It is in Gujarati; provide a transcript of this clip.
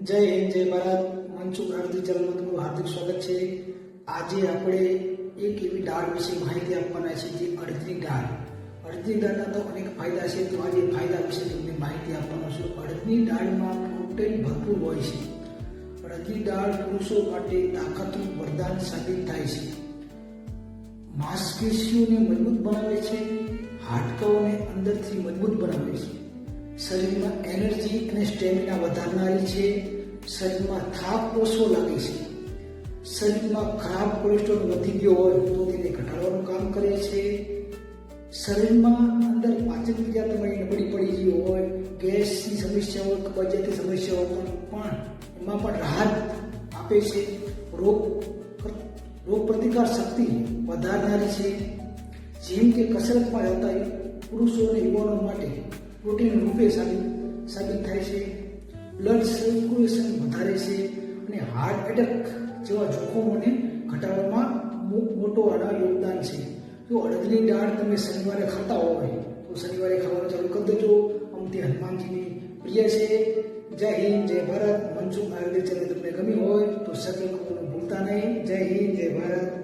જય હિન્દ, જય ભારત. મનસુખ આરતી ચેનલમાં તમારું હાર્દિક સ્વાગત છે. આજે આપણે એક એવી દાળ વિશે માહિતી આપવાના છે જે અડદની દાળ અડદની દાળના તો અનેક ફાયદા છે. તો આજે ફાયદા વિશે તમને માહિતી આપવાનો છું. અડદની દાળમાં પ્રોટીન ભરપૂર હોય છે. અડદની દાળ પુરુષો માટે તાકાતનું વરદાન સાબિત થાય છે. માંસપેશીઓને મજબૂત બનાવે છે. હાડકાઓને અંદરથી મજબૂત બનાવે છે. શરીરમાં એનર્જી અને સ્ટેમિના વધારનારી છે, શરીરમાં થાક ઓછો લાગે છે. શરીરમાં ખરાબ કોલેસ્ટ્રોલ વધી ગયો હોય તો તેને ઘટાડવાનું કામ કરે છે. શરીરમાં અંદર પાચન ક્રિયા તમારી નબળી પડી ગઈ હોય, ગેસની સમસ્યા હોય કબજિયાતની સમસ્યા હોય પણ એમાં પણ રાહત આપે છે. રોગ રોગ પ્રતિકાર શક્તિ વધારનારી છે. જેમ કે કસરતમાં રહેતા પુરુષો અને યુવાનો માટે પ્રોટીન રૂપે સાબિત થાય છે. બ્લડ સર્ક્યુલેશન વધારે છે અને હાર્ટ એટેક જેવા જોખમોને ઘટાડવામાં મોટો આના યોગદાન છે. જો અડદની દાળ તમે શનિવારે ખાતા હોય, તો શનિવારે ખાવાનું ચાલુ કરી દેજો. અમથી હનુમાનજીની પ્રિય છે. જય હિન્દ, જય ભારત. મનસુખ આયુર્વેદ ચેનલ તમને ગમી હોય, તો સબસ્ક્રાઈબ